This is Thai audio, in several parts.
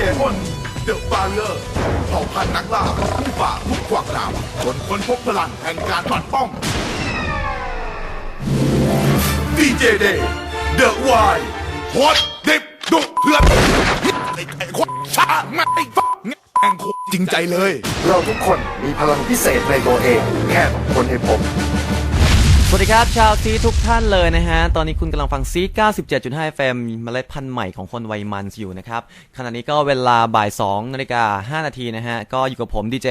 เจอ้นเดอะฟาเลอร์เผ่าพันธุ์นักล่าผู้ฝ่าทุกขวากหนามจนค้นพบพลังแห่งการปัดป้องดีเจเดย์เดอะวายโคตดิบดุเถื่อนไอ้ไอ้คตรช้าไม่ฟังแงโคจริงใจเลย เราทุกคนมีพลังพิเศษในตัวเอง แค่ต้องคนให้พบ สวัสดีครับ ชาวซีทุกท่านเลยนะฮะ ตอนนี้คุณกำลังฟังซี 97.5 FM เมล็ดพันธุ์ใหม่ของคนวัยมันอยู่นะครับ ขณะนี้ก็เวลาบ่าย 2 นาฬิกา 5 นาทีนะฮะ ก็อยู่กับผมดีเจ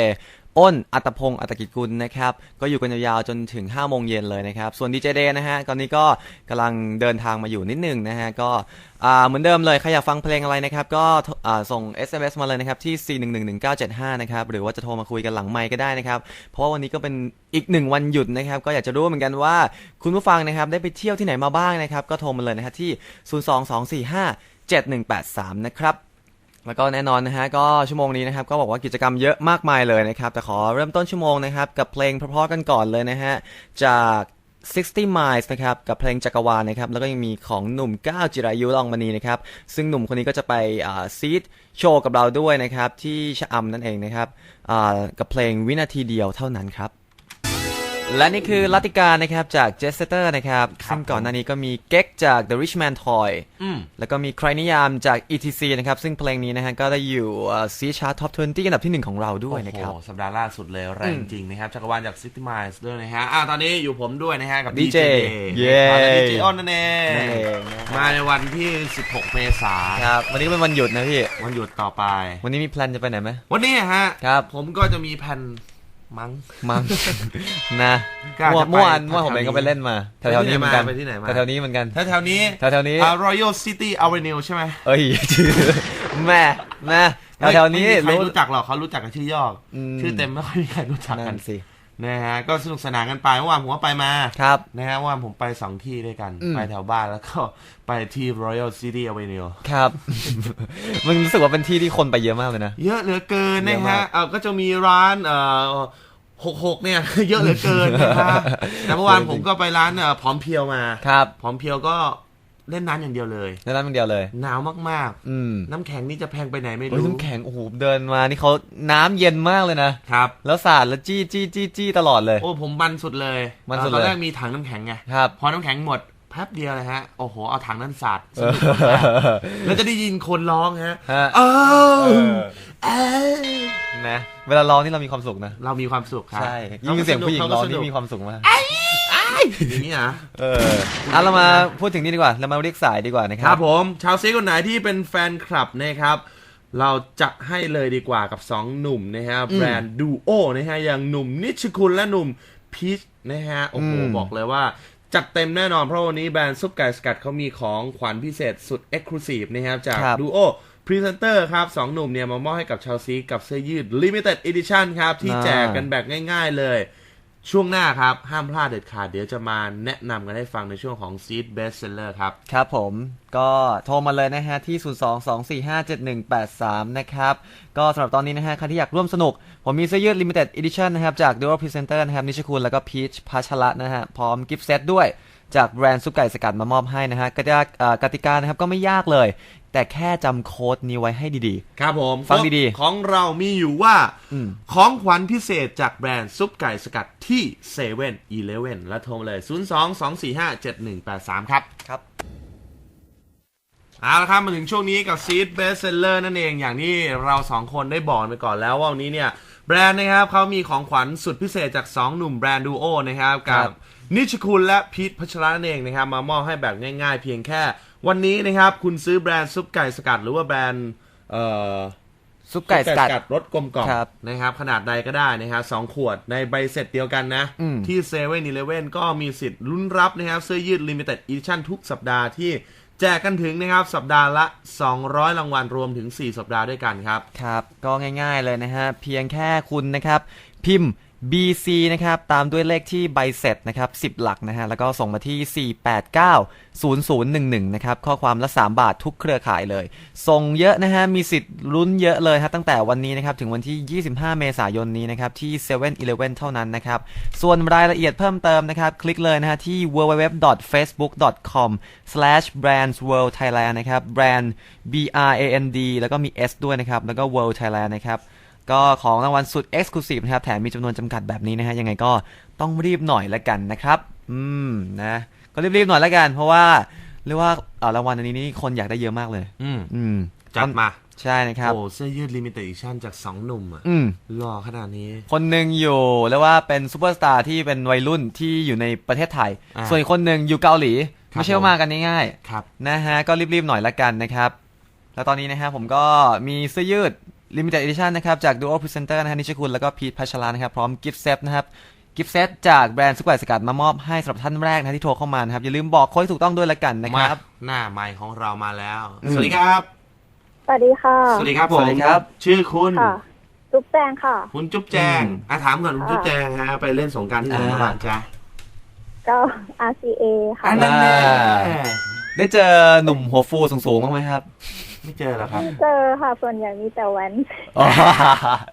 อ้น อัตพงศ์อัตกิจกุลนะครับ ก็อยู่กันยาวๆจนถึง5โมงเย็นเลยนะครับ ส่วนดีเจเดนะฮะตอนนี้ก็กำลังเดินทางมาอยู่นิดหนึงนะฮะ ก็เหมือนเดิมเลย ใครอยากฟังเพลงอะไรนะครับ ก็อ่าส่ง SMS มาเลยนะครับ ที่ 4111975 นะครับ หรือว่าจะโทรมาคุยกันหลังไมค์ก็ได้นะครับ เพราะว่าวันนี้ก็เป็นอีกหนึ่งวันหยุดนะครับ ก็อยากจะรู้เหมือนกันว่า คุณผู้ฟังนะครับได้ไปเที่ยวที่ไหนมาบ้างนะครับ ก็โทรมาเลยนะฮะที่ 022457183 นะครับ แล้วก็แน่นอนนะฮะก็ชั่วโมงนี้นะครับก็บอกว่ากิจกรรมเยอะมากมายเลยนะครับ แต่ขอเริ่มต้นชั่วโมงนะครับ กับเพลงเพราะๆกันก่อนเลยนะฮะจาก 60 miles นะครับ กับเพลงจักรวาลนะครับ แล้วก็ยังมีของหนุ่มก้าวจิรายุลองมณีนะครับ ซึ่งหนุ่มคนนี้ก็จะไปอ่าซีดโชว์กับเราด้วยนะครับ ที่ชะอำนั่นเองนะครับอ่ากับเพลงวินาทีเดียวเท่านั้นครับ และนี่คือลัติกานะครับจากเจสเตอร์นะครับ ซึ่งก่อนหน้านี้ก็มีเก็กจาก The Rich Man Toy แล้วก็มีใครนิยามจาก ETC นะครับ ซึ่งเพลงนี้นะฮะก็ได้อยู่ซีชาร์ตท็อป20อันดับที่ 1 ของเราด้วยนะครับ โอ้โห สัปดาห์ล่าสุดเลยแรงจริงนะครับจักรวาลจาก City Miles ด้วยนะฮะ อ่าตอนนี้อยู่ผมด้วยนะฮะ กับ DJ เย้ดีเจอ้นนั่นเองนั่นเองนะฮะมาในวันที่ 16 เมษายนครับวันนี้ก็เป็นวันหยุดนะพี่วันหยุดต่อไป วันนี้มีแพลนจะไปไหนไหมวันนี้ฮะครับผมก็จะมีแผ่น มั้งมั้ง นะก็อาจเมื่อจะไปเมื่อวานเมื่อวานผมแถวๆเองก็ไปเล่นมาแถวๆนี้เหมือนกันไปที่ไหนมา แถวๆนี้เหมือนกันแถวๆนี้แถวๆนี้อ่า Royal City Avenue ใช่ไหมเอ้ยแม่แม่แถวๆนี้ไม่มีใครรู้ รู้จักหรอกเขารู้จักกันชื่อย่ออม ชื่อเต็มไม่ค่อยมีใครรู้จักกันั่นนสิ นะฮะก็สนุกสนานกันไปเมื่อวานผมก็ไปมาครับนะฮะว่าผมไปสองที่ด้วยกันอืมไปแถวบ้านแล้วก็ไปที่ Royal City Avenue ครับ มันรู้สึกว่าเป็นที่ที่คนไปเยอะมากเลยนะ เยอะเหลือเกินเยนะอะมาฮะกเออก็จะมีร้านเอ่อหกหกเนี่ย เยอะเหลือเกินนะฮะแต่เมื่อวานผมก็ไปร้านเอ่อพร้อมเพรียวมาครับพร้อมเพรียวก็ เล่นน้ำอย่างเดียวเลยแล้วนั้นมันเดียวเลย หนาวมากอืมๆ น้ำแข็งนี่จะแพงไปไหนไม่โอ้ยรู้น้ำแข็งโอ้โหเดินมานี่เขาน้ำเย็นมากเลยนะ ครับ แล้วสาดแล้วจี้จี้จี้จี้ตลอดเลย โอ้ผมมันสุดเลยมันสุดเลย ตอนแรกมีถังน้ำแข็งไงครับ พอน้ำแข็งหมดแป๊บเดียวเลยฮะโอ้โหเอาถังนั้นสาดสเออนุกมากแล้วจะได้ยินคนร้องฮะฮะเออเออเออนะ เวลาร้องนี่เรามีความสุขนะ เรามีความสุขครับใช่ ยิ่งเสียงผู้หญิงร้องนี่มีความสุขมาก อย่างนี้นะเอออะเรามาพูดถึงนี่ดีกว่า เรามาเรียกสายดีกว่านะคครัรับ บผมชาวซีคนไหนที่เป็นแฟนคลับนะครับ เราจะให้เลยดีกว่ากับ 2 หนุ่มนะฮะแบรนด์ดูโอนะฮะอย่างหนุ่มนิชคุณและหนุ่มพีชนะฮะโอ้โหอืม บอกเลยว่า จัดเต็มแน่นอนเพราะวันนี้แบรนด์ซุปไก่สกัดเขามีของขวัญพิเศษสุดเอ็กซ์คลูซีฟนะครับจากดูโอพรีเซนเตอร์ครับสองหนุ่มเนี่ยมามอบให้กับชาวซีกับเสื้อยืด Limited Edition ครับที่แจกกันแบบง่าย ๆเลย ช่วงหน้าครับ ห้ามพลาดเด็ดขาดเดี๋ยวจะมาแนะนำกันให้ฟังในช่วงของ Seed Best Seller ครับ ครับผมก็โทรมาเลยนะฮะ ที่ 022457183 นะครับ ก็สำหรับตอนนี้นะฮะ ใครที่อยากร่วมสนุก ผมมีเสื้อยืด Limited Edition นะครับ จาก Dual Presenter นะครับ นิชคุณ แล้วก็พีชพัชระนะฮะ พร้อมกิฟต์เซตด้วย จากแบรนด์ซุปไก่สกัดมามอบให้นะฮะกติกาเอ่อกติกานะครับก็ไม่ยากเลย แต่แค่จำโค้ดนี้ไว้ให้ดีครับผมฟังดีๆ ของเรามีอยู่ว่าอืมของขวัญพิเศษจากแบรนด์ซุปไก่สกัดที่7 e เ e ่ e อและโทรมาเลย 0 2 2 4 5 7 1 8 3 ครับๆครับเอาละครับมาถึงช่วงนี้กับ Seed Best Seller นั่นเองอย่างที่เราสองคนได้บอกไปก่อนแล้วว่าวันนี้เนี่ย แบรนด์นะครับเขามีของขวัญสุดพิเศษจาก 2 หนุ่มแบรนด์ดูโอนะครับครักับบ นิชคุณและพีทพัชระนั่นเองนะครับ มามอบให้แบบง่ายๆ เพียงแค่ วันนี้นะครับ คุณซื้อแบรนด์ซุปไก่สกัด หรือว่าแบรนด์เอ่อซุปไก่สกัดรสกลมกล่อมครับนะครับ ขนาดใดก็ได้นะครับสองขวดในใบเสร็จเดียวกันนะ อืม ที่เซเว่นอีเลเว่นก็มีสิทธิ์ลุ้นรับนะครับเสื้อยืด Limited Edition ทุกสัปดาห์ที่แจกกันถึงนะครับ สัปดาห์ละ 200 รางวัลรวมถึง 4 สัปดาห์ด้วยกันครับ ครับ ก็ง่ายๆเลยนะฮะ เพียงแค่คุณนะครับ พิมพ์ BC นะครับ ตามด้วยเลขที่ใบเสร็จนะครับ10 หลักนะฮะ แล้วก็ส่งมาที่ 4890011 นะครับ ข้อความละ 3 บาททุกเครือข่ายเลย ส่งเยอะนะฮะ มีสิทธิ์ลุ้นเยอะเลยฮะ ตั้งแต่วันนี้นะครับ ถึงวันที่ 25 เมษายนนี้นะครับ ที่7 e เ e ่ e อเท่านั้นนะครับ ส่วนรายละเอียดเพิ่มเติมนะครับ คลิกเลยนะฮะ ที่ www.facebook.com/brandsworldthailand นะครับ brand b r a n d แล้วก็มี s ด้วยนะครับ แล้วก็ world thailand นะครับ ก็ของรางวัลสุด Exclusive นะครับ แถมมีจำนวนจำกัดแบบนี้นะฮะ ยังไงก็ต้องรีบหน่อยละกันนะครับ อืม นะ ก็รีบๆหน่อยละกัน เพราะว่าเรียกว่าเอ่อรางวัลอันนี้นี่คนอยากได้เยอะมากเลย อืม อืม จัดมา ใช่นะครับ โอ้เสื้อยืด limited edition จากสองหนุ่มอะอืมหล่อขนาดนี้ คนหนึ่งอยู่เรียกว่าเป็นซูเปอร์สตาร์ที่เป็นวัยรุ่นที่อยู่ในประเทศไทยอ่าส่วนอีกคนหนึ่งอยู่เกาหลีครับไม่ใช่ว่ามากันง่ายๆครับนะฮะ ก็รีบๆหน่อยละกันนะครับ แล้วตอนนี้นะฮะผมก็มีเสื้อยืด Limited Edition นะครับ จาก Duo Presenter นะฮะนิชคุณแล้วก็พีทพัชรานะครับ พร้อมกิฟต์เซตนะครับกิฟต์เซตจากแบรนด์สุกไก่สกัดมามอบให้สำหรับท่านแรกนะที่โทรเข้ามานะครับ อย่าลืมบอกโค้ดที่ถูกต้องด้วยละกันนะมาครับหน้าไมค์ของเรามาแล้วอืมสวัสดีครับ สวัสดีค่ะ สวัสดีครับผมสวัสดีครับ ชื่อคุณ ค่ะ จุ๊บแจงค่ะ คุณจุ๊บแจงอืมอะถามก่อนคุณจุ๊บแจงฮะไปเล่นสงกรารที่ไหนมาบ้างจ๊ะก็ RCA ค่ะ อันนั้นแน่ได้เจอหนุ่มหัวฟูสูงๆบ้างไหมครับ ไม่เจอแล้วครับ เจอค่ะส่วนใหญ่มีแต่แว้นอ๋อ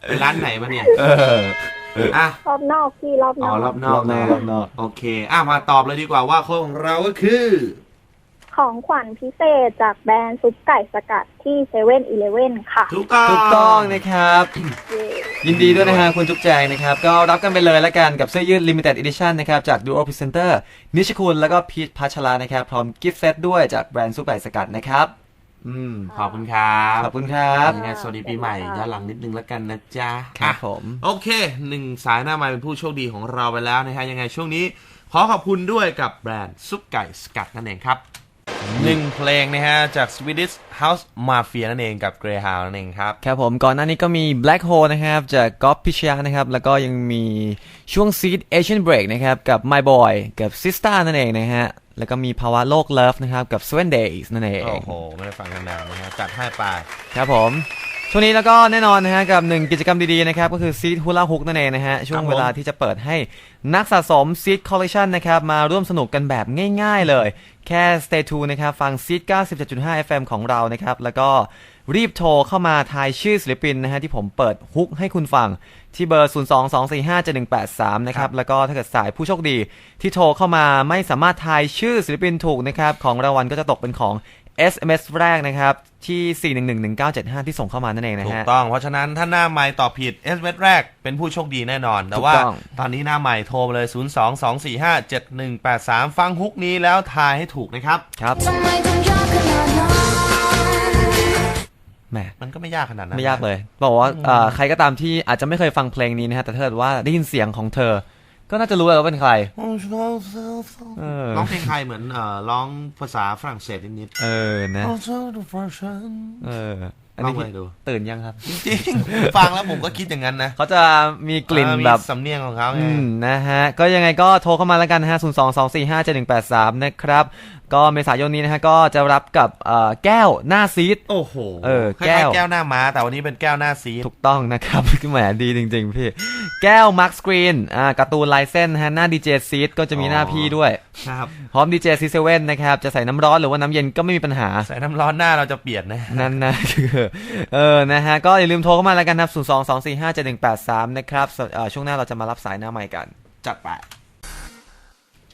ไปร้านไหนมาเนี่ย เอออะ รอบนอกพี่รอบนอ๋ออก รอบนอกนะรอบนอก โอเค อะ มาตอบเลยดีกว่าว่าข้อของเราก็คือ ของขวัญพิเศษจากแบรนด์ซุปไก่สกัดที่เซเว่นอีเลเว่นค่ะ ถูกต้อง ถูกต้องนะครับเย้ยินดีด้วยนะฮะคุณจุ๊บแจงนะครับ ก็รับกันไปเลยละกันกับเสื้อยืด Limited Edition นะครับ จาก Duo Presenter นิชคุณแล้วก็พีทพัชรานะครับ พร้อมกิฟต์เซตด้วยจากแบรนด์ซุปไก่สกัดนะครับ อืมขอบคุณครับขอบคุณครับยังไงสวัสดีปีใหม่ย้อนหลังนิดนึงแล้วกันนะจ๊ะครับอะผม โอเคหนึ่งสายหน้าไมาเป็นผู้โชคดีของเราไปแล้วนะฮะยังไงช่วงนี้ ขอขอบคุณด้วยกับแบรนด์ซุปไก่สกัดนั่นเองครับหนึ่งเพลงนะฮะ จาก Swedish House Mafia นั่นเองกับ Greyhound นั่นเองครับ ครับผมก่อนหน้านี้ก็มี Black Hole นะครับ จากก๊อฟพิชยานะครับ แล้วก็ยังมีช่วง Seed Asian Break นะครับ กับ My Boy กับ Sista นั่นเองนะฮะ แล้วก็มีภาวะโลก Love นะครับ กับ Seven Days นั่นเองโอ้โห ไม่ได้ฟังกันนานนะฮะจัดให้ไปครับผมช่วงนี้แล้วก็แน่นอนนะฮะกับหนึ่งกิจกรรมดีๆนะครับก็คือ Seed Hula Hook นั่นเองนะฮะช่วงเวลาที่จะเปิดให้นักสะสม Seed Collection นะครับมาร่วมสนุกกันแบบง่ายๆเลย แค่ Stay tuned นะครับฟัง Seed 97.5 FM ของเรานะครับแล้วก็ รีบโทรเข้ามาทายชื่อศิลปินนะฮะที่ผมเปิดฮุกให้คุณฟัง ที่เบอร์ 022457183 นะครับ แล้วก็ถ้าเกิดสายผู้โชคดี ที่โทรเข้ามาไม่สามารถทายชื่อศิลปินถูกนะครับ ของรางวัลก็จะตกเป็นของ SMS แรกนะครับ ที่ 4111975 ที่ส่งเข้ามานั่นเองนะถูกฮะต้อง เพราะฉะนั้นถ้าหน้าไม้ตอบผิด s อ s แรกเป็นผู้โชคดีแน่นอน แต่ว่าถูกต้องตอนนี้หน้าใหม่โทรมาเลย 0 2 2 4 5 7 1 8 3 ฟังฮุกนี้แล้วทายให้ถูกนะครับ ครับ แหมมันก็ไม่ยากขนาดนั้นไม่ยากเลยบอกว่าเอ่อใครก็ตามที่อาจจะไม่เคยฟังเพลงนี้นะฮะแต่ถ้าเกิดว่าได้ยินเสียงของเธอ ก็น่าจะรู้แล้วว่าเป็นใครเออร้องเพลงไทยเหมือนเอ่อร้องภาษาฝรั่งเศสนิดเออนะๆเอออันลอนี้งเลยดูตื่นยังครับ จริงๆฟังแล้วผมก็คิดอย่างนั้นนะเขาจะมีกลิ่นเออมีแบบสำเนียงของเขาไงอืมนะฮะ ก็ยังไงก็โทรเข้ามาแล้วกันนะฮะ0 2 2 4 5 7 1 8 3นะครับ ก็เมษายนนี้นะฮะก็จะรับกับเอ่อแก้วหน้าซีด โอ้โหเออคล้ายๆแก้วแก้วหน้าม้า แต่วันนี้เป็นแก้วหน้าซีด ถูกต้องนะครับแหมดีจริง ๆ พี่ แก้วมาร์คสกรีนอ่าการ์ตูนลายเส้นนะฮะหน้าดีเจซีดก็จะมีหน้าพี่ด้วย ครับพร้อมดีเจซีเซเว่นนะครับจะใส่น้ำร้อนหรือว่าน้ำเย็นก็ไม่มีปัญหา ใส่น้ำร้อนหน้าเราจะเปลี่ยนนะ นั่นนะคือเออนะฮะก็อย่าลืมโทรเข้ามาแล้วกันนะครับ0 2 2 4 5 7 1 8 3นะครับส่วนเอ่อช่วงหน้าเราจะมารับสายหน้าใหม่กันจัดไป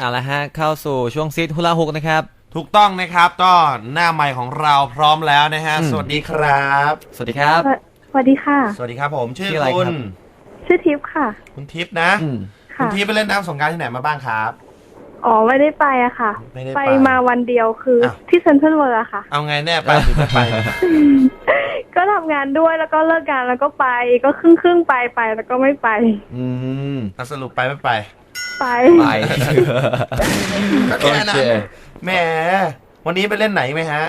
เอาละฮะเข้าสู่ช่วงซีดฮุลาฮุกนะครับ ถูกต้องนะครับก็หน้าใหม่ของเราพร้อมแล้วนะฮะ อืม สวัสดีครับ สวัสดีครับ สวัสดีค่ะ สวัสดีครับผมชื่อชื่ออะไรคุณ ครับ ชื่อทิพย์ค่ะ คุณทิพย์นะ อืมคุณค่ะทิพย์ไปเล่นน้ำสงกรารที่ไหนมาบ้างครับ อ๋อไม่ได้ไปอะค่ะ ไม่ได้ไปไปมาวันเดียวคืออาว ที่เซนทรัลเวิร์อะค่ะ เอาไงแน่ไปหรือไม่ไป ก็ทำงานด้วยแล้วก็เลิกงานแล้วก็ไป ก็ครึ่งครึ่งๆไปไปแล้วก็ไม่ไป อืมเอาสรุปไปไม่ไป ไป ไปก็โอแค่นั้เคนแหมวันนี้ไปเล่นไหนไหมฮะ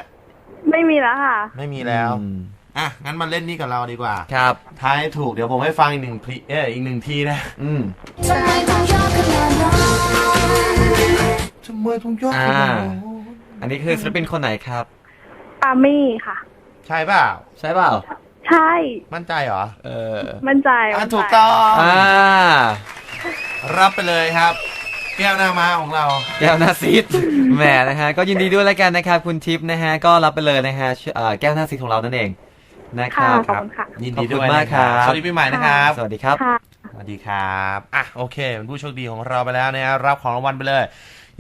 ไม่มีแล้วค่ะ ไม่มีแล้วอืมอะ งั้นมาเล่นนี่กับเราดีกว่า ครับ ทายให้ถูกเดี๋ยวผมให้ฟังอีกหนึ่งพลีเอออีกหนึ่งทีนะ อืมทำไมต้องยากขนาดนั้นทำไมต้องยกอ่าอันนี้คือศิลปินคนไหนครับปามี่ค่ะ ใช่เปล่า ใช่เปล่า ใช่ มั่นใจเหรอเออมั่นใจอะมั่นใจถูกต้องอ่ารับไปเลยครับ แก้วหน้าม้าของเรา แก้วหน้าซีดแหมนะฮะก็ยินดีด้วยแล้วกันนะครับคุณทิพย์นะฮะก็รับไปเลยนะฮะเอ่อแก้วหน้าซีดของเรานั่นเองนะคค่ะรับขอบคุณค่ะ ยินดีด้วยขอบคุณมากนะครับครับ สวัสดีปีใหม่นะครับ สวัสดีครับ ค่ะ สวัสดีครับ อะ โอเคเป็นผู้โชคดีของเราไปแล้วนะฮะรับของรางวัลไปเลย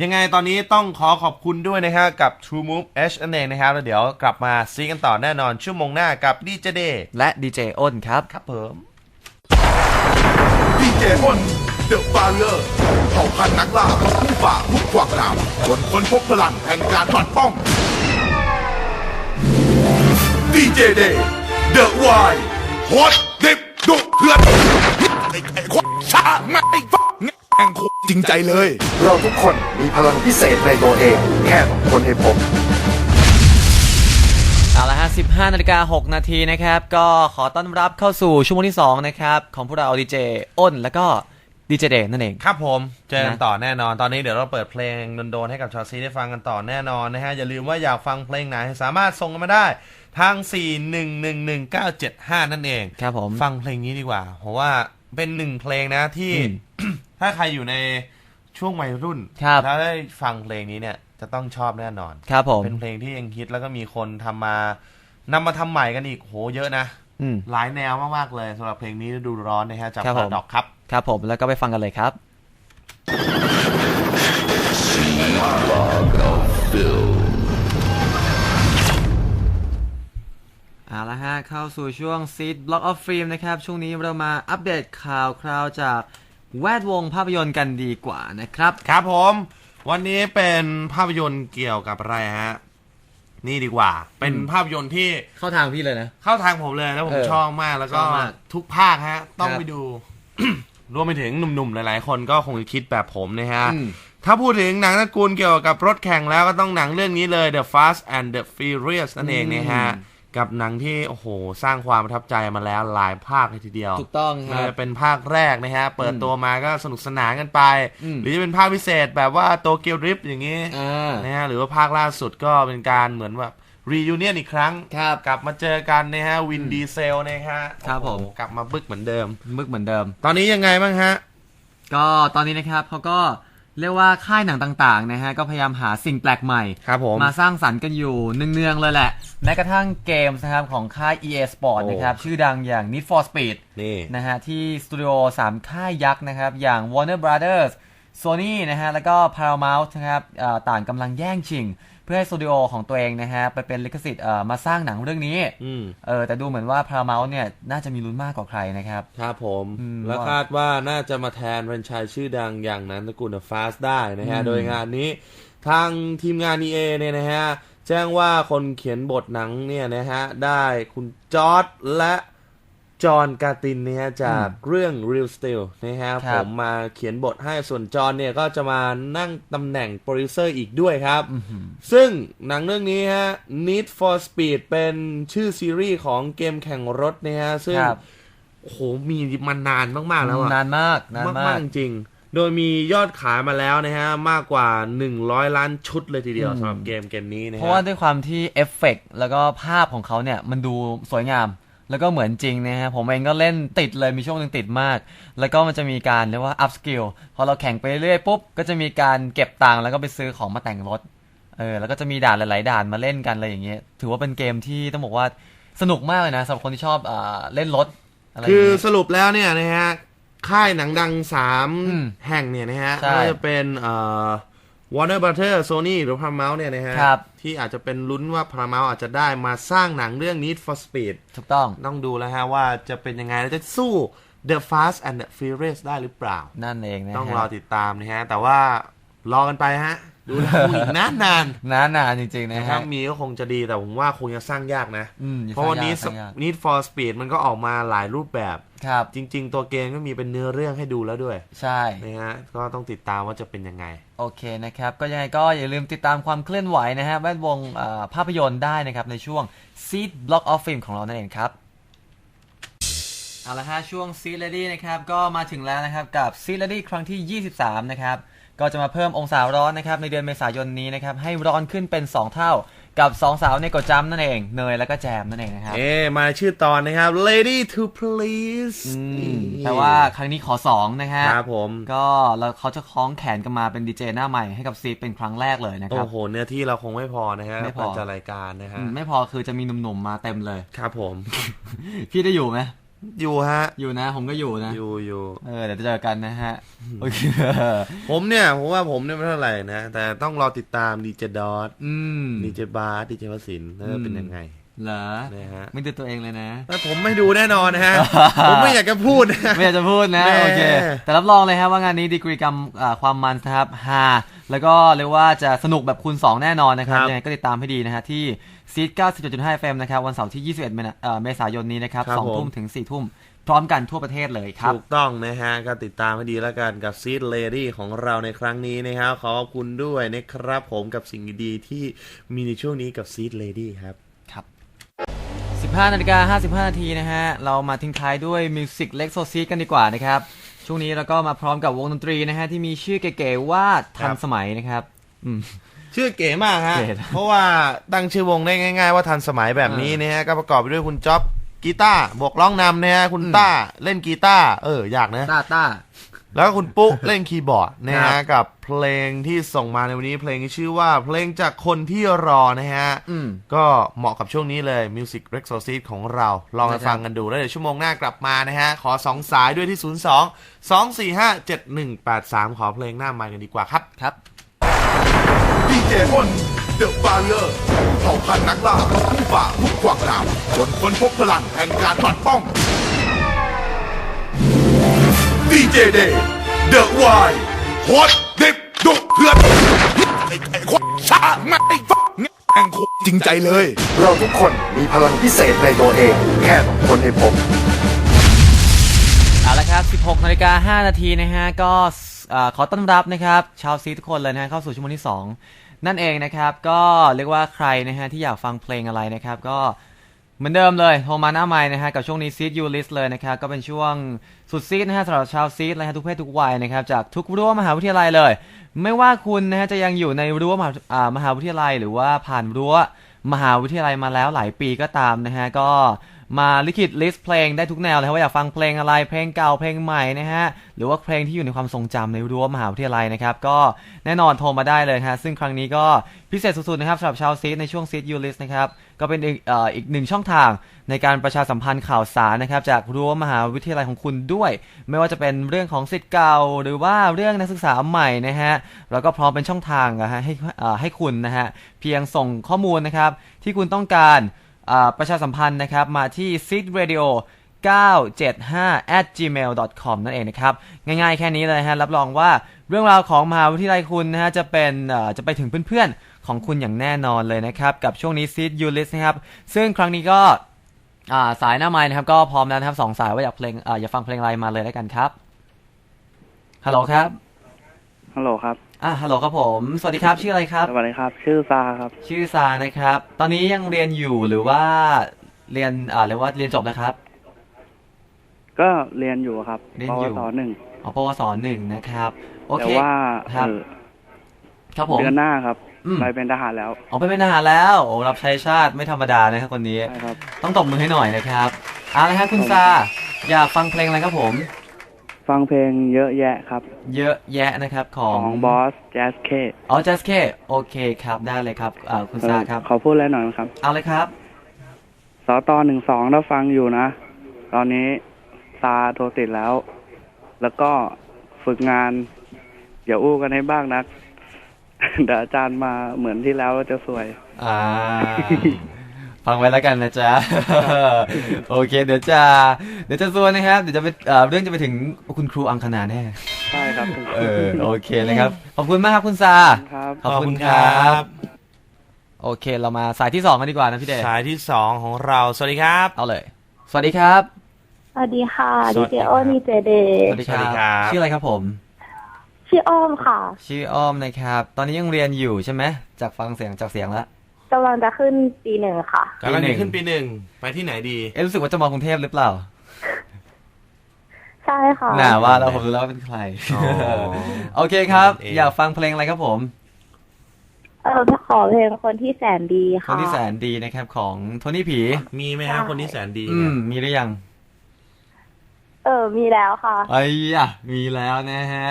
ยังไงตอนนี้ต้องขอขอบคุณด้วยนะฮะกับ True Move H นั่นเองนะครับ แล้วเดี๋ยวกลับมาซีกันต่อแน่นอนชั่วโมงหน้ากับดีเจเดย์และดีเจอ้นครับ ครับผมดีเจอ้นเดอะฟาเลอร์เผ่าพันธุ์นักล่าผู้ฝ่าทุกขวากหนามจนค้นพบพลังแห่งการปัดป้องดีเจเดย์เดอะวายฮอตเด็บดุเถื่อนไอ้ไอ้คนช้าไม่ฟัง แง่งโคตรจริงใจเลย เราทุกคนมีพลังพิเศษในตัวเอง แค่ต้องคนให้พบ เอาละฮะ 15นาฬิกา6นาทีนะครับ ก็ขอต้อนรับเข้าสู่ชั่วโมงที่ 2 นะครับ ของพวกเราดีเจอ้นแล้วก็ดีเจเดย์นั่นเอง ครับผม เจอกันนะ ต่อแน่นอน ตอนนี้เดี๋ยวเราเปิดเพลงโดนๆให้กับชาวซีได้ฟังกันต่อแน่นอนนะฮะ อย่าลืมว่าอยากฟังเพลงไหนสามารถส่งกันมาได้ทาง 4111975 นั่นเอง ครับผม ฟังเพลงนี้ดีกว่า เพราะว่าเป็นหนึ่งเพลงนะที่อืม ถ้าใครอยู่ในช่วงวัยรุ่นครับแล้วได้ฟังเพลงนี้เนี่ยจะต้องชอบแน่นอนครับผมเป็นเพลงที่ยังฮิตแล้วก็มีคนทำมานำมาทำใหม่กันอีกโหเยอะนะอืมหลายแนวมากๆเลยสำหรับเพลงนี้ฤดูร้อนนะฮะจากครับพผลามดอกครับครับผมแล้วก็ไปฟังกันเลยครับ เอาละฮะเข้าสู่ช่วง Seed Block of Film นะครับ ช่วงนี้เรามาอัปเดตข่าวคราวจาก แวดวงภาพยนตร์กันดีกว่านะครับ ครับผม วันนี้เป็นภาพยนตร์เกี่ยวกับอะไรฮะ นี่ดีกว่า เป็นภาพยนตร์ที่เข้าทางพี่เลยนะ เข้าทางผมเลยแล้วผมเออชอบมากแล้วก็ชอบมากทุกภาคฮะ ต้องครับไปดู รวมไปถึงหนุ่มๆหลายๆ คนก็คงจะคิดแบบผมนะฮะ อืม ถ้าพูดถึงหนังตระกูลเกี่ยวกับรถแข่งแล้วก็ต้องหนังเรื่องนี้เลย The Fast and the Furious นั่นเองนะฮะ กับหนังที่โอ้โหสร้างความประทับใจมาแล้วหลายภาคเลยทีเดียวถูกต้องคไม่รับว่าจะเป็นภาคแรกนะฮะเปิดตัวมาก็สนุกสนานกันไปอืมหรือจะเป็นภาคพิเศษแบบว่าโตเกียวดริฟต์อย่างนี้อ่านะฮะหรือว่าภาคล่าสุดก็เป็นการเหมือนแบบรียูเนียนอีกครั้งครับกลับมาเจอกันนะฮะวินดีเซลนะฮะครับโอ้โหผมกลับมาบึกเหมือนเดิมมึกเหมือนเดิม ตอนนี้ยังไงบ้างฮะ ก็ตอนนี้นะครับเขาก็ เรียกว่าค่ายหนังต่างๆนะฮะก็พยายามหาสิ่งแปลกใหม่ครับผมมาสร้างสรรค์กันอยู่เนืองๆเลยแหละ แม้กระทั่งเกมส์นะครับของค่าย EA Sport โอ้นะครับ ชื่อดังอย่าง Need for Speed นี่นะฮะที่สตูดิโอ3 ค่ายยักษ์นะครับ อย่าง Warner Brothers Sony นะฮะแล้วก็ Paramount นะครับเอ่อต่างกำลังแย่งชิง เพื่อให้สตูดิโอของตัวเองนะฮะไปเป็นลิขสิทธิ์เอ่อมาสร้างหนังเรื่องนี้อืมเออแต่ดูเหมือนว่า Paramount เนี่ยน่าจะมีลุ้นมากกว่าใครนะครับ ครับผม อืมและว่าคาดว่าน่าจะมาแทนแฟรนไชส์ชื่อดังอย่างนั้นตระกูลฟาสได้นะฮะ อืม โดยงานนี้ ทางทีมงาน EA เนี่ยนะฮะ แจ้งว่าคนเขียนบทหนังเนี่ยนะฮะ ได้คุณจอร์ดและ จอห์นกาตินนะฮะจากเรื่อง Real Steel นะฮะครัผบมมาเขียนบทให้ส่วนจอห์นเนี่ยก็จะมานั่งตำแหน่งโปรดิวเซอร์อีกด้วยครับ ซึ่งหนังเรื่องนี้ฮะ Need for Speed เป็นชื่อซีรีส์ของเกมแข่งรถนะฮะซึ่งครับโอ้โหมีมานานมากๆแล้วอะนานมากนานมากมากมากจริง โดยมียอดขายมาแล้วนะฮะ มากกว่า 100 ล้านชุดเลยทีเดียวอืมสำหรับเกมเกมนี้นะฮะเพราะว่าด้วยความที่เอฟเฟกต์แล้วก็ภาพของเขาเนี่ยมันดูสวยงาม แล้วก็เหมือนจริงนะฮะผมเองก็เล่นติดเลยมีช่วงหนึงติดมาก แล้วก็มันจะมีการเรียกว่าอัพสกิลพอเราแข่งไปเรื่อยปุ๊บก็จะมีการเก็บตังค์แล้วก็ไปซื้อของมาแต่งรถเออแล้วก็จะมีด่านหลายๆด่านมาเล่นกันอะไรอย่างเงี้ยถือว่าเป็นเกมที่ต้องบอกว่าสนุกมากเลยนะสำหรับคนที่ชอบอ่าเล่นรถอะไรอย่างคือเงี้ยสรุปแล้วเนี่ยนะฮะค่ายหนังดังอืม3แห่งเนี่ยนะฮะใช่ไม่ว่าจะเป็นเอ่อ Warner Brothers Sony หรือ Paramount เนี่ยนะฮะ ครับ ที่อาจจะเป็นลุ้นว่า Paramount อาจจะได้มาสร้างหนังเรื่อง Need for Speed ถูกต้อง ต้องดูแล้วฮะว่าจะเป็นยังไงแล้วจะสู้ The Fast and the Furious ได้หรือเปล่า นั่นเองนะฮะต้องรอติดตามนะฮะ แต่ว่ารอกันไปฮะ ดูแล้วคงอีกนานนานนานนานจริงๆๆนะถ้าฮะมีก็คงจะดีแต่ผมว่าคงจะสร้างยากนะ อืมอย่าเพราะวันนี้ สร้างยากสร้างยาก Need for Speed มันก็ออกมาหลายรูปแบบ ครับ จริง ๆ ตัวเกมก็มีเป็นเนื้อเรื่องให้ดูแล้วด้วย ใช่นะฮะก็ต้องติดตามว่าจะเป็นยังไง โอเคนะครับ ก็ยังไงก็อย่าลืมติดตามความเคลื่อนไหวนะฮะแวดวงเอ่อภาพยนตร์ได้นะครับ ในช่วง Seed Block of Film ของเรานั่นเองครับเอาละฮะช่วง Seed Lady นะครับก็มาถึงแล้วนะครับกับ Seed Lady ครั้งที่ 23 นะครับ ก็จะมาเพิ่มองศาร้อนนะครับในเดือนเมษายนนี้นะครับให้ร้อนขึ้นเป็น 2 เท่า กับสองสาวในกดจัมนั่นเองเนยแล้วก็แจมนั่นเองนะครับเอ๊ะมาชื่อตอนนะครับ Lady to Please อืมแต่ว่าครั้งนี้ขอสองนะฮะครับผมก็แล้วเขาจะคล้องแขนกันมาเป็นดีเจหน้าใหม่ให้กับซีดเป็นครั้งแรกเลยนะคโอ้รับโหเนื้อที่เราคงไม่พอนะฮะไม่พอการจัดรายการนะฮะอืมไม่พอคือจะมีหนุ่มๆมาเต็มเลยครับผม พี่ได้อยู่ไหม อยู่ฮะ อยู่นะ ผมก็อยู่นะ อยู่อยู่เออเดี๋ยวจะเจอกันนะฮะ โอเค ผมเนี่ยผมว่าผมเนี่ยไม่เท่าไหร่นะ แต่ต้องรอติดตามดีเจดอทอืม ดีเจบาร์ดีเจวสินแล้วจะเป็นยังไง เหรอนะฮะไม่ดูตัวเองเลยนะ แต่ผมไม่ดูแน่นอนนะฮะ ผมไม่อยากจะพูดนะ ไม่อยากจะพูดนะแม่โอเค แต่รับรองเลยครับว่างานนี้ดีกรีกรรมอ่าความมันนะครับฮาแล้วก็เรียกว่าจะสนุกแบบคูณ 2 แน่นอนนะครับครับยังไงก็ติดตามให้ดีนะฮะที่ซีด97.5 FM นะครับ วันเสาร์ที่ 21 เมษเอ่อเมษายนนี้นะครับครับสองผมทุ่มถึง 4 ทุ่มพร้อมกันทั่วประเทศเลยครับ ถูกต้องนะฮะ ก็ติดตามให้ดีแล้วกันกับซีดเลดี้ของเราในครั้งนี้นะครับขอขอบคุณด้วยนะครับผมกับสิ่งดีๆที่มีในช่วงนี้กับซีดเลดี้ครับครับ 15นาฬิกา55นาทีนะฮะ เรามาทิ้งท้ายด้วยมิวสิกเล็กโซซีกันดีกว่านะครับ ช่วงนี้เราก็มาพร้อมกับวงดนตรีนะฮะ ที่มีชื่อเก๋ๆว่าทันครับสมัยนะครับอืม ชื่อเก๋มากฮะ เก๋นะเพราะว่าตั้งชื่อวงได้ง่าย ๆ ว่าทันสมัยแบบนี้นะฮะ ก็ประกอบไปด้วยคุณจ๊อบกีตาร์บวกร้องนำนะฮะ คุณต้าเล่นกีตาร์เออยากนะ ต้าต้า แล้วก็คุณปุ๊เล่นคีย์บอร์ดนะครัฮะบกับเพลงที่ส่งมาในวันนี้เพลงที่ชื่อว่าเพลงจากคนที่รอนะฮะอืมก็เหมาะกับช่วงนี้เลย Music r e x o c i t ของเรา ลองไปนะครับฟังกันดูแล้วเดี๋ยวชั่วโมงหน้ากลับมานะฮะ ขอ2สายด้วยที่ 02 245 7183 ขอเพลงหน้าใหม่กันดีกว่าครับครับดีเจอ้นเดอะฟาเ e อร์เผ่าพันธุ์นักล่าผู้ฝ่าทุกขวากหนามจนค้นพบพลังแห่งการปัดป้อง ดีเจเดย์เดอะวายฮอตดิบดุเถื่อนไอ้ไอ้คนช้าไม่ฟังแห่งโคจริงใจเลย เราทุกคนมีพลังพิเศษในตัวเอง แค่ต้องคนให้พบเอาละครับ 16นาฬิกา5นาทีนะฮะ ก็เอ่อขอต้อนรับนะครับ ชาวซีทุกคนเลยนะฮะ เข้าสู่ชั่วโมงที่ 2 นั่นเองนะครับ ก็เรียกว่าใครนะฮะ ที่อยากฟังเพลงอะไรนะครับ ก็ เหมือนเดิมเลยโทรมาหน้าไม้นะฮะกับช่วงนี้ซีดยูลิสเลยนะครับก็เป็นช่วงสุดซีดนะฮะสำหรับชาวซีดนะฮะทุกเพศทุกวัยนะครับจากทุกรั้วมหาวิทยาลัยเลย ไม่ว่าคุณนะฮะจะยังอยู่ในรั้วมหาอ่ามหาวิทยาลัย หรือว่าผ่านรั้วมหาวิทยาลัยมาแล้วหลายปีก็ตามนะฮะก็ มาลิขิตลิสต์เพลงได้ทุกแนวเลยครับว่าอยากฟังเพลงอะไรเพลงเก่าเพลงใหม่นะฮะหรือว่าเพลงที่อยู่ในความทรงจำในรั้วมหาวิทยาลัยนะครับก็แน่นอนโทรมาได้เลยฮะซึ่งครั้งนี้ก็พิเศษสุดๆนะครับสำหรับชาวซีดในช่วงซีดยูลิสนะครับก็เป็นอีกอีกหนึ่งช่องทางในการประชาสัมพันธ์ข่าวสารนะครับจากรั้วมหาวิทยาลัยของคุณด้วย ไม่ว่าจะเป็นเรื่องของสิทธิ์เก่า หรือว่าเรื่องนักศึกษาใหม่นะฮะแล้วก็พร้อมเป็นช่องทางนะฮะให้ให้คุณนะฮะเพียงส่งข้อมูลนะครับที่คุณต้องการ ประชาสัมพันธ์นะครับมาที่ seed radio 975 at gmail com นั่นเองนะครับ ง่ายๆแค่นี้เลยฮะรับรองว่าเรื่องราวของมหาวิทยาลัยคุณนะฮะจะเป็นจะไปถึงเพื่อนๆ ของคุณอย่างแน่นอนเลยนะครับ กับช่วงนี้ seed you list นะครับ ซึ่งครั้งนี้ก็สายหน้าไม้นะครับ ก็พร้อมแล้วนะครับสองสายว่าอยากเพลงเอ่ออยากฟังเพลงอะไรมาเลยแล้วกันครับฮัลโหลครับฮัลโหลครับ อ่าฮัลโหลครับผม สวัสดีครับ ชื่ออะไรครับ สวัสดีครับ ชื่อซาครับ ชื่อซานะครับ ตอนนี้ยังเรียนอยู่หรือว่าเรียนอ่าเรียกว่าเรียนจบแล้วครับ ก็เรียนอยู่ครับเรียนปอยู่ วสหนึ่งอ๋อปวสหนึ่งนะครับ โอแต่เค ว่าครับ เออครับผม เดือนหน้าครับอืม ไปเป็นทหารแล้วออกไปเป็นทหารแล้วโอ้รับใช้ชาติไม่ธรรมดานะครับคนนี้ ใช่ครับ ต้องตบมือให้หน่อยนะครับเอาละครับคุณซาอยากฟังเพลงอะไรครับผม ฟังเพลงเยอะแยะครับ เยอะแยะนะครับขอของงบอสแจสเคอ๋อ just K โอเคครับได้เลยครับอ่าคุณซาครับ ขอพูดอะไรหน่อยนะครับ เอาเลยครับสตหนึ่งสองถ้าฟังอยู่นะ ตอนนี้ซาโทรติดแล้ว แล้วก็ฝึกงาน อย่าอู้กันให้บ้างนักเดี๋ยวอาจารย์มาเหมือนที่แล้วจะสวย อ่า ฟังไว้แล้วกันนะจ๊ะ โอเค เดี๋ยวจะเดี๋ยวจะซวนนะครับ เดี๋ยวจะไปเอ่อเรื่องจะไปถึงคุณครูอังคณาแน่ ใช่ครับเออ โอเคนะครับ ขอบคุณมากครับคุณซา ครับ ขอบคุณครับ โอเค เรามาสายที่สองกันดีกว่านะพี่เดชสายที่2ของเรา สวัสดีครับ เอาเลย สวัสดีครับ สวัสดีค่ะสดีวัสเจดีครับอ้นดีเจเดย์สวัสดีคสวัสดีครัรับบชื่ออะไรครับผม ชื่ออ้อมค่ะ ชื่ออ้อมนะครับ ตอนนี้ยังเรียนอยู่ใช่ไหม จากฟังเสียงจากเสียงแล้ว กำลังจะขึ้นปีหนึ่งค่ะ กำลังปีหนึ่จะงขึ้นปีหนึ่งไปที่ไหนดีเอ๊ะรู้สึกว่าจะมากรุงเทพหรือเปล่าใช่ค่ะหน่าว่าเราผมรู้แล้วว่าเป็นใครอ๋อโอเคครับเองอยากฟังเพลงอะไรครับผม เออขอเพลงคนที่แสนดีคค่ะนที่แสนดีนะครับของโทนี่ผี มีไหมครับคนที่แสนดีอืเนี่ยมมีหรือยัง เออ มีแล้วค่ะไอ้ยะมีแล้วนะฮะ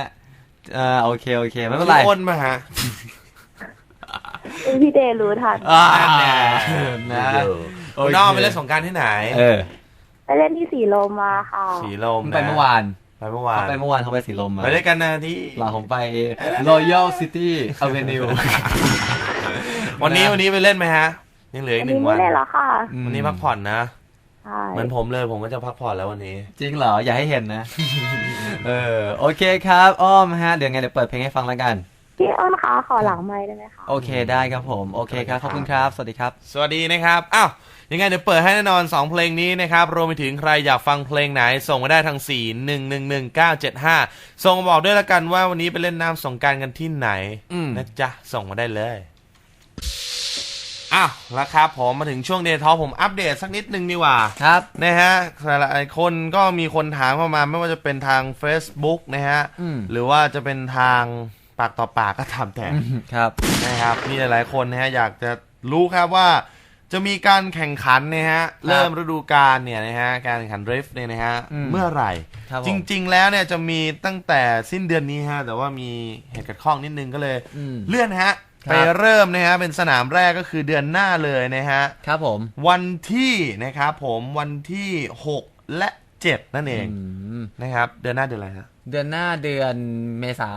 เออโอเคโอเค ไม่เป็นไรอ้นมาฮะเอ้ยพี่เดย์รู้ทันอ่าแน่นะโอคุณเคน้องไปเล่นสงกรารที่ไหนเออไปเล่นที่สีลมมาค่ะ สีลมผมนะไปเมื่อวานไปเมื่อวานเขาไปเมื่อวานเขาไปสีลมมาไปด้วยกันนะที่หลังผมไป Royal City Avenue วันนี้วันนี้ไปเล่นไหมฮะ ยังเหลืออีอักนหนึ่นี้งไม่วันเล่นแล้วค่ะอืมวันนี้พักผ่อนนะ ใช่เหมือนผมเลยผมก็จะพักผ่อนแล้ววันนี้ จริงเหรอ อย่าให้เห็นนะ เออ โอเคครับ อ้อมฮะ เดี๋ยวไงเดี๋ยวเปิดเพลงให้ฟังแล้วกัน พี่อ้นคะขอหลังไม้ได้ไหมคะ โอเคได้ครับผม โอเคครับ ขอบคุณครับ สวัสดีครับ สวัสดีนะครับ อ้าว ยังไงเดี๋ยวเปิดให้แน่นอน 2 เพลงนี้นะครับ รวมไปถึงใครอยากฟังเพลงไหน ส่งมาได้ทาง 4 1 1 1 9 7 5 ส่งมาบอกด้วยละกันว่าวันนี้ไปเล่นน้ำสงกรารกันที่ไหนอืมนะจ๊ะ ส่งมาได้เลยอ้าวแล้วครับผมมาถึงช่วงเดททอผมอัปเดตสักนิดนึงดีกว่าครับนะฮะหลายๆคนก็มีคนถามเข้ามาไม่ว่าจะเป็นทาง Facebook นะฮะอืมหรือว่าจะเป็นทาง ปากต่อปากก็ทำแต่ครับนะครับมีหลายๆคนนะฮะอยากจะรู้ครับว่าจะมีการแข่งขันนะฮะเริ่มฤดูกาลเนี่ยนะฮะการแข่งขันดริฟต์เนี่ยนะฮะอืมเมื่อไหร่ครับผมจริง ๆ แล้วเนี่ยจะมีตั้งแต่สิ้นเดือนนี้ฮะแต่ว่ามีเหตุขัดข้องนิดนึงก็เลยอืมเลื่อนนะฮะครับไปเริ่มนะฮะเป็นสนามแรกก็คือเดือนหน้าเลยนะฮะครับผมวันที่นะครับผมวันที่ 6 และ 7 นั่นเองอืมนะครับเดือนหน้าเดือนอะไรฮะเดือนหน้าเดือนเมษา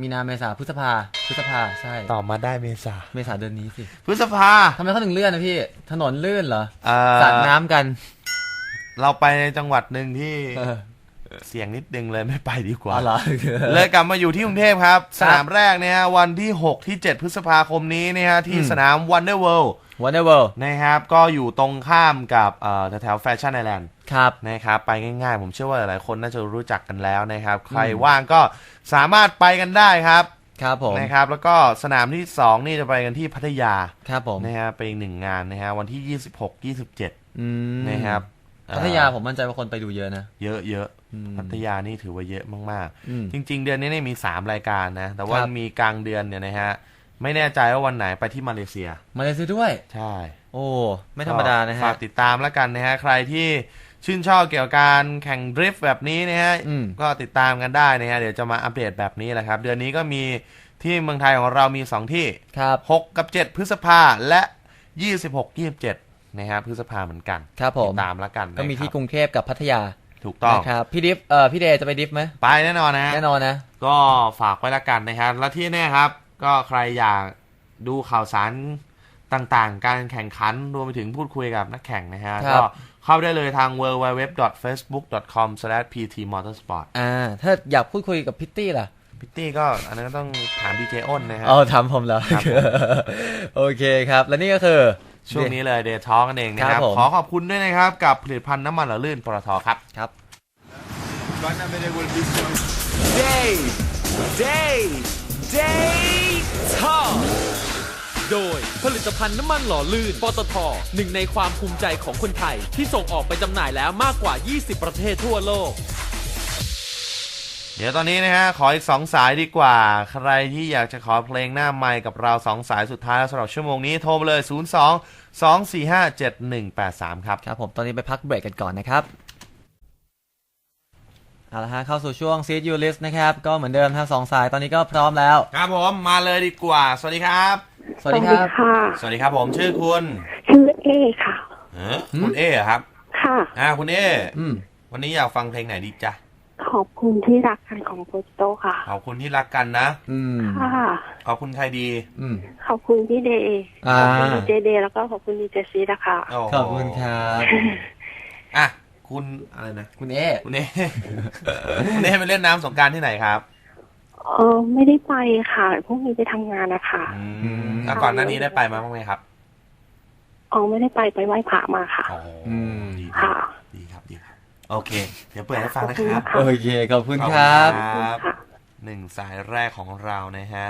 มีนาเมษาพฤษภาพฤษภาใช่ตอบมาได้เมษาเมษาเดือนนี้สิพฤษภาทำไมเขาถึงเลื่อนนะพี่ ถนนลื่นเหรอเอ่อสาดน้ำกัน เราไปในจังหวัดหนึ่งที่เออเสียงนิดนึงเลยไม่ไปดีกว่าอ๋อเหรอ เลยกลับมาอยู่ที่กรุงเทพครับ สนามแรกเนี่ยฮะวันที่ 6 ที่ 7 พฤษภาคมนี้เนี่ยฮะที่อืมสนาม Wonder World วันเดอร์เวิลด์นะครับ ก็อยู่ตรงข้ามกับเอ่อแถวแฟชั่นไอแลนด์ ครับนะครับไปง่ายๆ ผมเชื่อว่าหลายๆคนน่าจะรู้จักกันแล้วนะครับ ใครว่างก็สามารถไปกันได้ครับครับผมนะครับแล้วก็สนามที่ 2 นี่จะไปกันที่พัทยาครับผมนะฮะไปอีกหนึ่งงานนะฮะวันที่ 26 27อืมนะครับพัทยาเอ่อผมมั่นใจว่าคนไปดูเยอะนะ เยอะเยอะอืมพัทยานี่ถือว่าเยอะมากอืมๆจริง ๆ เดือนนี้เนี่ยมี 3 รายการนะ แต่ว่าครับมีกลางเดือนเนี่ยนะฮะไม่แน่ใจว่าวันไหนไปที่มาเลเซีย มาเลเซียด้วย ใช่ โอ้ ไม่ธรรมดานะก็ฮะฝากติดตามแล้วกันนะฮะใครที่ ชื่นชอบเกี่ยวกับการแข่งดริฟต์แบบนี้นะฮะอืมก็ติดตามกันได้นะฮะเดี๋ยวจะมาอัปเดตแบบนี้แหละครับ เดือนนี้ก็มีที่เมืองไทยของเรามี 2 ที่ครับ6กับ 7 พฤษภาและ 26 27นะครับพฤษภาเหมือนกันครับผมติดตามแล้วกันนะก็มีที่คกรับรุงเทพกับพัทยาถูกต้องนะครับพี่ดิฟเอ่อพี่เดย์จะไปดิฟไหมไปแน่นอนนะฮะแน่นอนนะ ก็ฝากไว้ละกันนะครับ และที่แน่ครับ ก็ใครอยากดูข่าวสาร ต่างๆ การแข่งขันรวมไปถึงพูดคุยกับนักแข่งนะฮะครับก็เข้าได้เลยทาง www.facebook.com/ptmotorsport อ่า ถ้าอยากพูดคุยกับพิตตี้ล่ะพิตตี้ก็อันนั้นก็ต้องถามดีเจอ้นนะฮะเออถามผมแล้วครับผมโอเคครับ และนี่ก็คือ ช่วงนี้เลยเดทอกันเองนะคครัรับบผมขอขอบคุณด้วยนะครับ กับผลิตภัณฑ์น้ำมันหล่อลื่นปตทครับครับ Day Day Day Talk โดยผลิตภัณฑ์น้ำมันหล่อลื่น ปตทหนึ่งในความภูมิใจของคนไทย ที่ส่งออกไปจำหน่ายแล้วมากกว่า 20 ประเทศทั่วโลก เดี๋ยวตอนนี้นะฮะขออีกสองสายดีกว่า ใครที่อยากจะขอเพลงหน้าไมค์กับเราสองสายสุดท้ายแล้วสำหรับชั่วโมงนี้โทรมาเลย 0 2 2 4 5 7 1 8 3 ครับ ครับผมตอนนี้ไปพักเบรกกันก่อนนะครับเอาละฮะเข้าสู่ช่วง Seat You List นะครับ ก็เหมือนเดิมทั้งสองสายตอนนี้ก็พร้อมแล้ว ครับผมมาเลยดีกว่า สวัสดีครับ สวัสดีครับ ค่ะ สวัสดีครับผมชื่อคุณ ชื่อเอค่ะเออคุณเอเหรอครับ ค่ะ อ่าคุณเออืมวันนี้อยากฟังเพลงไหนดีจ๊ะขอบคุณที่รักกันของโปสโตค่ะ ขอบคุณที่รักกันนะอืมค่ะ ขอบคุณใครดี อืมขอบคุณพี่เดย์อ่าขอบคุณดีเจเดย์แล้วก็ขอบคุณดีเจซีนะคะโโหขอบคุณครับอะคุณอะไรนะคุณเอคุณเอ คุณเอไปเล่นน้ำสงกรารที่ไหนครับ เออไม่ได้ไปค่ะพรุ่งนี้ไปทำงานนะคะอืมแล้วก่อนหน้านี้ได้ไปมาบ้างไหมครับอ๋อไม่ได้ไปไปไหว้พระมาค่ะ อ๋ออืมดีค่ะดีครับดีครับ โอเค เดี๋ยวเปิดให้ฟังนะครับ โอเคขอบคุณครับ ขอบคุณครับ ค่ะ หนึ่งสายแรกของเรานะฮะ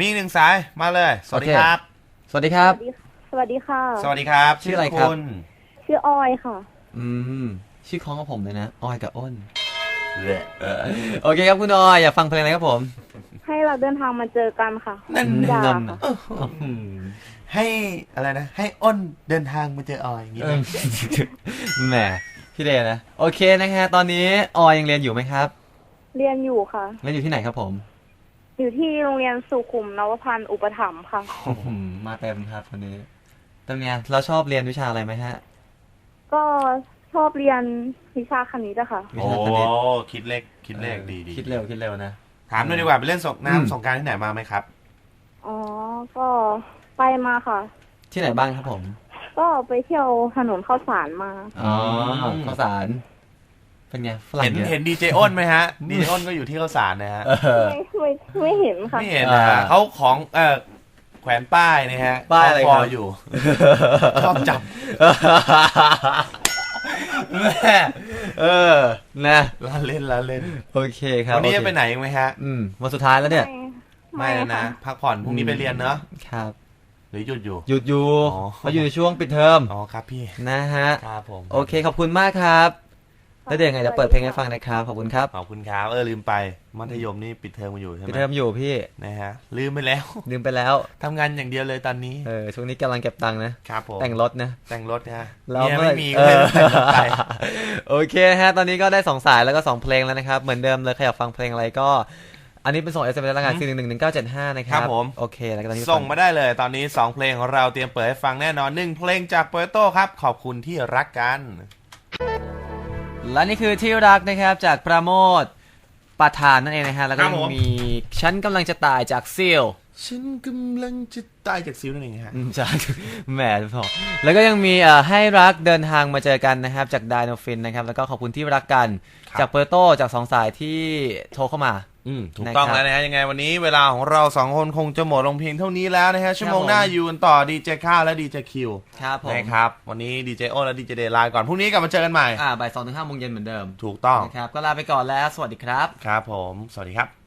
มีหนึ่งสายมาเลย สวัสดีโอเค ครับ สวัสดีครับ สวัสดีค่ะ สวัสดีครับชื่ออะไรครับ ณชื่อออยค่ะ อืม ชื่อคล้องกับผมเลยนะออยกับอ้น โอเคครับคุณออยอยากฟังเพลงอะไรครับผม ให้เราเดินทางมาเจอกันค่ะนั่นอย่านั่นค่ะน่ะ ให้อะไรนะ ให้อ้นเดินทางมาเจอออยอย่างงี้เอนะอแหมพี่เดนะ โอเคนะฮะตอนนี้ออยยังเรียนอยู่ไหมครับเรียนอยู่ค่ะ เรียนอยู่ที่ไหนครับผมอยู่ที่โรงเรียนสุขุมนวพันธ์อุปถัมภ์ค่ะอื้อหือมาเต็มครับวันนี้เป็นไงเราชอบเรียนวิชาอะไรไหมฮะ ก็ ชอบเรียนวิชาคณิตอะค่ะวิโอ้ชาคณิตคิดเลขคิดเลขดีดีคิดเร็วคิดเร็วนะ ถามหน่อยดีกว่าไปเล่นสงอืมน้ำสงกรารที่ไหนมาไหมครับ อ๋อ ก็ไปมาค่ะ ที่ไหนบ้างครับผม ก็ไปเที่ยวถนนข้าวสารมา อ๋อข้าวสาร เป็นไงฝรั่งเห็นเยอะเห็นดีเจอ้นไหมฮะดีเจอ้นก็อยู่ที่ข้าวสารนะฮะเออ ไม่ไม่ไม่เห็นค่ะ ไม่เห็นนะฮะอ่าเขาของเออแขวนป้ายนะฮะป้ายอะไรคคอรับอยู่ ชอบจับ แม่เออ นะล้าเล่นล้าเล่นโอเคครับวันนี้โอจะเคไปไหนอีกไหมฮะ อืมวันสุดท้ายแล้วเนี่ย ไม่แล้วนะพักผ่อนพรุ่งนี้ไปเรียนเนอะครับ หรือหยุดอยู่ หยุดอยู่อ๋อเราอยู่ในช่วงปิดเทอมอ๋อครับพี่นะฮะครับผมโอเคขอบคุณมากครับ แล้วเดี๋ยวยังไงจะเปิดเพลงให้ฟังนะครับขอบคุณครับขอบคุณครับเออลืมไปมัธยมนี่ปิดเทอมกันอยู่ใช่ไหมปิดเทอมอยู่พี่นะฮะลืมไปแล้ว ลืมไปแล้วทำงานอย่างเดียวเลยตอนนี้เออช่วงนี้กำลังเก็บตังค์นะครับผมแต่งรถนะแต่งรถนะฮะเราเมียไม่มีเอก็เลยอแต่งรถไปโอเคนะฮะตอนนี้ก็ได้สองสายแล้วก็สองเพลงแล้วนะครับเหมือนเดิมเลยใครอยากฟังเพลงอะไรก็อันนี้เป็นส่ง SMS แล้วกัน4 1 1 1 9 7 5 นะครัครับบผมโอเคแล้วก็ตอนนี้ส่งมาได้เลย ตอนนี้ 2 เพลงของเราเตรียมเปิดให้ฟังแน่นอนหนึ่งเพลงจากโปเตโต้ครับ ขอบคุณที่รักกัน และนี่คือที่รักนะครับจากประโมทปาทานนั่นเองนะฮะแล้วก็ครับยังผม มีฉันกำลังจะตายจากซีลฉันกำลังจะตายจากซิวนั่นเองฮะ อืมจากแหมพอแล้วก็ยังมีเอ่อให้รักเดินทางมาเจอกันนะครับจากไดโนฟินนะครับแล้วก็ขอบคุณที่รักกัน ครับ จากเปอร์โตจากสองสายที่โทรเข้ามา อืมถูกนะครับต้องแล้วนะฮะยังไงวันนี้เวลาของเราสองคนคงจะหมดลงเพียงเท่านี้แล้วนะฮะชั่วโมงหน้าผมอยู่กันต่อดีเจข้าวและดีเจคิวครับผมนะครับวันนี้ดีเจโอและดีเจเดลาก่อนพรุ่งนี้กลับมาเจอกันใหม่อ่าบ่ายสองถึงห้าโมงเย็นเหมือนเดิมถูกต้องนะครับก็ลาไปก่อนแล้วสวัสดีครับ ครับผม สวัสดีครับ